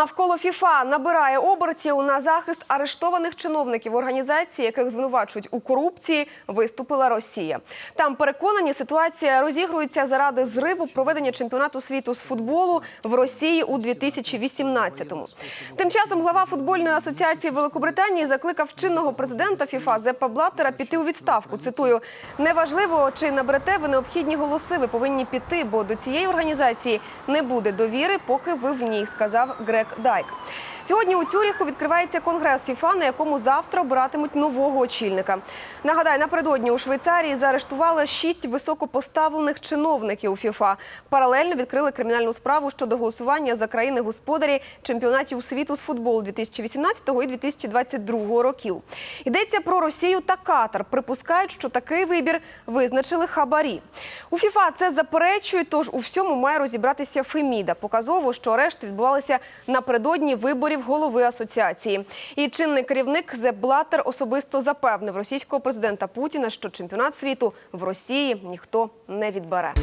навколо ФІФА набирає обертів на захист арештованих чиновників організації, яких звинувачують у корупції, виступила Росія. Там переконані, ситуація розігрується заради зриву проведення чемпіонату світу з футболу в Росії у 2018-му. Тим часом глава футбольної асоціації Великобританії закликав чинного президента ФІФА Зепа Блаттера піти у відставку. Цитую: неважливо, чи наберете ви необхідні голоси. Ви повинні піти, бо до цієї організації не буде довіри, поки ви в ній, сказав Грег Дайк. Сьогодні у Цюріху відкривається конгрес ФІФА, на якому завтра обиратимуть нового очільника. Нагадаю, напередодні у Швейцарії заарештували шість високопоставлених чиновників ФІФА. Паралельно відкрили кримінальну справу щодо голосування за країни господарі чемпіонатів світу з футболу 2018 і 2022 років. Йдеться про Росію та Катар. Припускають, що такий вибір визначили хабарі. У ФІФА це заперечують, тож у всьому має розібратися Феміда. Показово, що арешти відбувалися напередодні виборів голови асоціації. І чинний керівник Зеп Блаттер особисто запевнив російського президента Путіна, що чемпіонат світу в Росії ніхто не відбере.